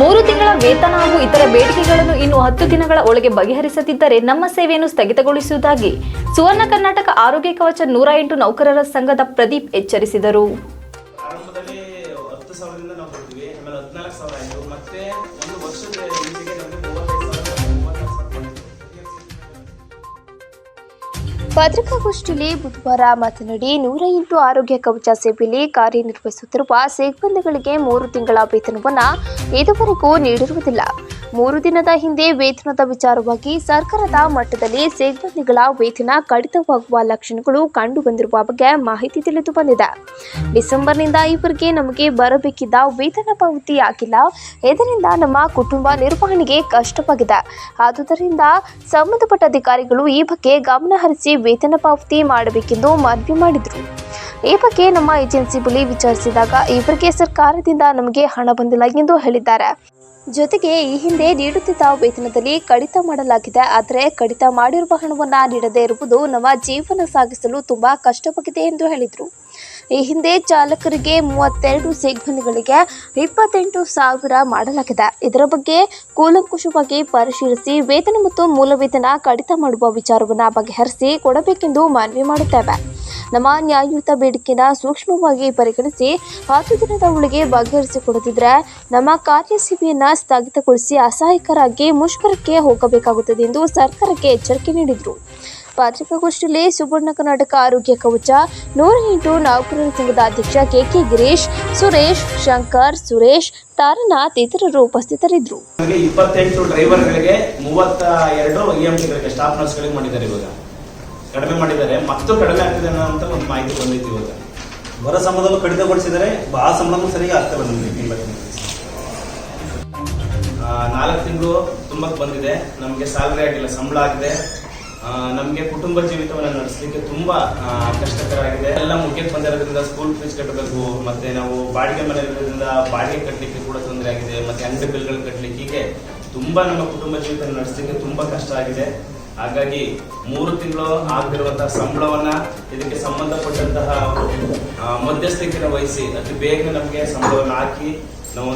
ಮೂರು ತಿಂಗಳ ವೇತನ ಹಾಗೂ ಇತರ ಬೇಡಿಕೆಗಳನ್ನು ಇನ್ನು ಹತ್ತು ದಿನಗಳ ಒಳಗೆ ಬಗೆಹರಿಸದಿದ್ದರೆ ನಮ್ಮ ಸೇವೆಯನ್ನು ಸ್ಥಗಿತಗೊಳಿಸುವುದಾಗಿ ಸುವರ್ಣ ಕರ್ನಾಟಕ ಆರೋಗ್ಯ ಕವಚ ನೂರ ಎಂಟು ನೌಕರರ ಸಂಘದ ಪ್ರದೀಪ್ ಎಚ್ಚರಿಸಿದರು. ಆಮೇಲೆ ಹದಿನಾಲ್ಕು ಸಾವಿರ ಆಯಿತು. ಮತ್ತೆ ಒಂದು ವರ್ಷದ ಹಿಂದಿಗೆ ನಮಗೆ ಮೂವತ್ತೈದು ಪತ್ರಿಕಾಗೋಷ್ಠಿಯಲ್ಲಿ ಬುಧವಾರ ಮಾತನಾಡಿ ನೂರ ಎಂಟು ಆರೋಗ್ಯ ಕವಚ ಸೇವೆಯಲ್ಲಿ ಕಾರ್ಯನಿರ್ವಹಿಸುತ್ತಿರುವ ಸಿಬ್ಬಂದಿಗಳಿಗೆ ಮೂರು ತಿಂಗಳ ವೇತನವನ್ನು ಇದುವರೆಗೂ ನೀಡಿರುವುದಿಲ್ಲ. ಮೂರು ದಿನದ ಹಿಂದೆ ವೇತನದ ವಿಚಾರವಾಗಿ ಸರ್ಕಾರದ ಮಟ್ಟದಲ್ಲಿ ಸಿಬ್ಬಂದಿಗಳ ವೇತನ ಕಡಿತವಾಗುವ ಲಕ್ಷಣಗಳು ಕಂಡು ಬಂದಿರುವ ಬಗ್ಗೆ ಮಾಹಿತಿ ತಿಳಿದು ಬಂದಿದೆ. ಡಿಸೆಂಬರ್ನಿಂದ ಈವರೆಗೆ ನಮಗೆ ಬರಬೇಕಿದ್ದ ವೇತನ ಪಾವತಿ ಆಗಿಲ್ಲ. ಇದರಿಂದ ನಮ್ಮ ಕುಟುಂಬ ನಿರ್ವಹಣೆಗೆ ಕಷ್ಟವಾಗಿದೆ. ಆದುದರಿಂದ ಸಂಬಂಧಪಟ್ಟ ಅಧಿಕಾರಿಗಳು ಈ ಬಗ್ಗೆ ಗಮನಹರಿಸಿ ವೇತನ ಪಾವತಿ ಮಾಡಬೇಕೆಂದು ಮನವಿ ಮಾಡಿದರು. ಈ ಬಗ್ಗೆ ನಮ್ಮ ಏಜೆನ್ಸಿ ಬಳಿ ವಿಚಾರಿಸಿದಾಗ ಇವರಿಗೆ ಸರ್ಕಾರದಿಂದ ನಮಗೆ ಹಣ ಬಂದಿಲ್ಲ ಎಂದು ಹೇಳಿದ್ದಾರೆ. ಜೊತೆಗೆ ಈ ಹಿಂದೆ ನೀಡುತ್ತಿದ್ದ ವೇತನದಲ್ಲಿ ಕಡಿತ ಮಾಡಲಾಗಿದೆ. ಆದರೆ ಕಡಿತ ಮಾಡಿರುವ ಹಣವನ್ನು ನೀಡದೇ ಇರುವುದು ನಮ್ಮ ಜೀವನ ಸಾಗಿಸಲು ತುಂಬ ಕಷ್ಟವಾಗಿದೆ ಎಂದು ಹೇಳಿದರು. ಈ ಹಿಂದೆ ಚಾಲಕರಿಗೆ ಮೂವತ್ತೆರಡು ಸಿಬ್ಬಂದಿಗಳಿಗೆ ಇಪ್ಪತ್ತೆಂಟು ಸಾವಿರ ಮಾಡಲಾಗಿದೆ. ಇದರ ಬಗ್ಗೆ ಕೂಲಂಕುಷವಾಗಿ ಪರಿಶೀಲಿಸಿ ವೇತನ ಮತ್ತು ಮೂಲ ವೇತನ ಕಡಿತ ಮಾಡುವ ವಿಚಾರವನ್ನು ಬಗೆಹರಿಸಿ ಕೊಡಬೇಕೆಂದು ಮನವಿ ಮಾಡುತ್ತೇವೆ. ನಮ್ಮ ನ್ಯಾಯಯುತ ಬೇಡಿಕೆನ ಸೂಕ್ಷ್ಮವಾಗಿ ಪರಿಗಣಿಸಿ ಹತ್ತು ದಿನದ ಒಳಗೆ ಬಗೆಹರಿಸಿಕೊಡದಿದ್ರೆ ನಮ್ಮ ಕಾರ್ಯಸೀಮೆಯನ್ನು ಸ್ಥಗಿತಗೊಳಿಸಿ ಅಸಹಾಯಕರಾಗಿ ಮುಷ್ಕರಕ್ಕೆ ಹೋಗಬೇಕಾಗುತ್ತದೆ ಎಂದು ಸರ್ಕಾರಕ್ಕೆ ಎಚ್ಚರಿಕೆ ನೀಡಿದರು. ಪತ್ರಿಕಾಗೋಷ್ಠಿಯಲ್ಲಿ ಸುವರ್ಣ ಕರ್ನಾಟಕ ಆರೋಗ್ಯ ಕವಚ ನೂರ ಎಂಟು ನೌಕರರ ಸಂಘದ ಅಧ್ಯಕ್ಷ ಕೆ ಗಿರೀಶ್, ಸುರೇಶ್, ಶಂಕರ್, ಸುರೇಶ್, ತಾರನಾಥ್ ಇತರರು ಉಪಸ್ಥಿತರಿದ್ದರು. ಇಪ್ಪತ್ತೆಂಟು ಡ್ರೈವರ್ಗಳಿಗೆ ಮೂವತ್ತ ಎರಡು ಸ್ಟಾಫ್ ನರ್ಸ್ಗಳಿಗೆ ಮಾಡಿದ್ದಾರೆ ಇವಾಗ. ಕಡಿಮೆ ಮಾಡಿದ್ದಾರೆ. ಮತ್ತು ಕಡಿಮೆ ಆಗ್ತಿದೆ ಅನ್ನೋ ಅಂತ ಒಂದು ಮಾಹಿತಿ ಬಂದಿತ್ತು ಇವಾಗ. ಬರ ಸಂಬಳವನ್ನು ಕಡಿತಗೊಳಿಸಿದರೆ ಆ ಸಂಬಳನೂ ಸರಿಯಾಗಿ ಆಗ್ತಾ ನಮಗೆ ತಿಂಗಳ ಆ, ನಾಲ್ಕು ತಿಂಗಳು ತುಂಬಕ್ಕೆ ಬಂದಿದೆ. ನಮಗೆ ಸ್ಯಾಲ್ರಿ ಆಗಿಲ್ಲ ಸಂಬಳ ಆಗಿದೆ. ನಮಗೆ ಕುಟುಂಬ ಜೀವಿತವನ್ನು ನಡೆಸಲಿಕ್ಕೆ ತುಂಬಾ ಕಷ್ಟಕರ ಆಗಿದೆ ಎಲ್ಲ ಮುಖ್ಯಕ್ಕೆ ಬಂದಿರೋದ್ರಿಂದ ಸ್ಕೂಲ್ ಫೀಸ್ ಕಟ್ಟಬೇಕು ಮತ್ತೆ ನಾವು ಬಾಡಿಗೆ ಮನೆ ಇರೋದ್ರಿಂದ ಬಾಡಿಗೆ ಕಟ್ಟಲಿಕ್ಕೆ ಕೂಡ ತೊಂದರೆ ಆಗಿದೆ ಮತ್ತೆ ಅಂಗಡಿ ಬಿಲ್ಗಳು ಕಟ್ಟಲಿಕ್ಕೆ ಹೀಗೆ ತುಂಬಾ ನಮ್ಮ ಕುಟುಂಬ ಜೀವಿತ ನಡೆಸಲಿಕ್ಕೆ ತುಂಬಾ ಕಷ್ಟ ಆಗಿದೆ. ಹಾಗಾಗಿ ಮೂರು ತಿಂಗಳು ಆಗಿರುವಂತಹ ಸಂಬಳವನ್ನ ಇದಕ್ಕೆ ಸಂಬಂಧಪಟ್ಟಂತಹ ಮಧ್ಯಸ್ಥಿಕೆನ ವಹಿಸಿ ಅತಿ ಬೇಗ ನಮಗೆ ಸಂಬಳವನ್ನು ಹಾಕಿ ನಾವು